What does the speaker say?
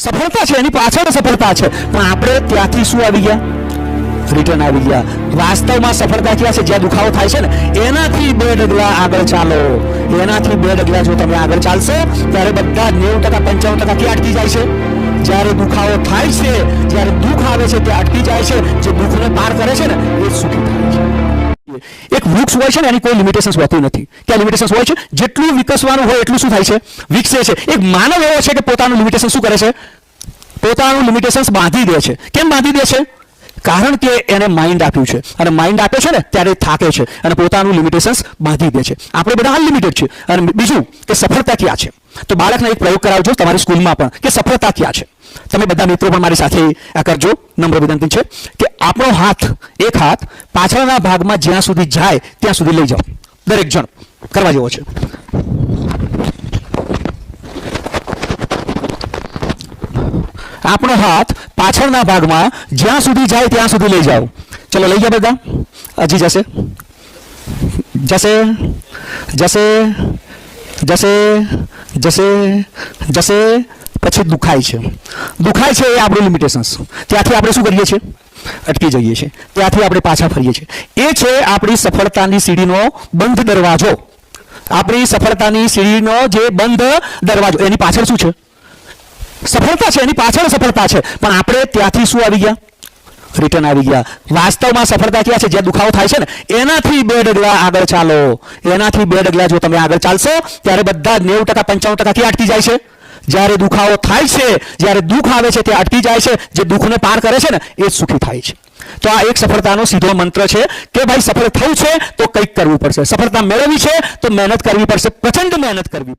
સફળતા છે, એની પાછળ સફળતા છે. પણ આપણે ત્યાંથી શું આવી ગયા? રિટર્ન આવી ગયા. વાસ્તવમાં સફળતા ક્યાં છે? જ્યાં દુખાવો થાય છે ને, એનાથી બે ડગલા આગળ ચાલો. એનાથી બે ડગલા જો તમે આગળ ચાલશો, ત્યારે બધા નેવું ટકા પંચાવન ટકા ક્યાં અટકી જાય છે. જ્યારે દુખાવો થાય છે, જ્યારે દુઃખ આવે છે, તે અટકી જાય છે. જે દુઃખને પાર કરે છે ને, એ સુખી થાય છે. એક હોય છે ને, એની કોઈ લિમિટેશન્સ હોતી નથી. ક્યાં લિમિટેશન્સ હોય છે? જેટલું વિકસવાનું હોય એટલું શું થાય છે? વિકસે છે. એક માનવ એવો છે કે પોતાનું લિમિટેશન શું કરે છે? પોતાનું લિમિટેશન્સ બાંધી દે છે. કેમ બાંધી દે છે? કારણ કે એને માઇન્ડ આપ્યું છે. અને માઇન્ડ આપે છે ને, ત્યારે થાકે છે. અને પોતાનું લિમિટેશન્સ બાંધી દે છે. આપણે બધા અનલિમિટેડ છે અને બીજું કે સફળતા ક્યાં છે? તો બાળકને એક પ્રયોગ કરાવજો તમારી સ્કૂલમાં પણ, કે સફળતા ક્યાં છે? તમે બધા મિત્રો પણ મારી સાથે આ કરજો. નમ્ર વિનંતી છે કે આપણો હાથ, એક હાથ, પાછળના ભાગમાં જ્યાં સુધી જાય, ત્યાં સુધી લઈ જાઓ. દરેક જણ કરવા જેવો છે. આપણો હાથ પાછળના ભાગમાં જ્યાં સુધી જાય, ત્યાં સુધી લઈ જાઓ. ચલો, લઈ ગયા બધા? હજી જશે? જશે? જશે? જશે? જશે? જશે? પછી દુખાય છે. દુખાય છે એ આપણું લિમિટેશન્સ ત્યાંથી આપણે શું કરીએ છીએ? અટકી જઈએ છીએ. ત્યાંથી આપણે પાછા ફરીએ છીએ. એ છે આપણી સફળતાની સીડીનો બંધ દરવાજો. આપણી સફળતાની સીડીનો જે બંધ દરવાજો, એની પાછળ શું છે? સફળતા છે, એની પાછળ સફળતા છે. પણ આપણે ત્યાંથી શું આવી ગયા? રિટર્ન આવી ગયા. વાસ્તવમાં સફળતા ક્યાં છે? જ્યાં દુખાવો થાય છે ને, એનાથી બે ડગલા આગળ ચાલો. એનાથી બે ડગલા જો તમે આગળ ચાલશો, ત્યારે બધા નેવું ટકા પંચાવન ટકા ક્યાં અટકી જાય છે. જ્યારે દુખાવો થાય છે, જ્યારે દુઃખ આવે છે, તે અટકી જાય છે, જે દુઃખને પાર કરે છે ને, એ સુખી થાય છે. તો આ એક સફળતાનો સીધો મંત્ર છે કે ભાઈ સફળ થવું છે તો કંઈક કરવું પડશે. સફળતા મેળવવી છે તો મહેનત કરવી પડશે. પ્રચંડ મહેનત કરવી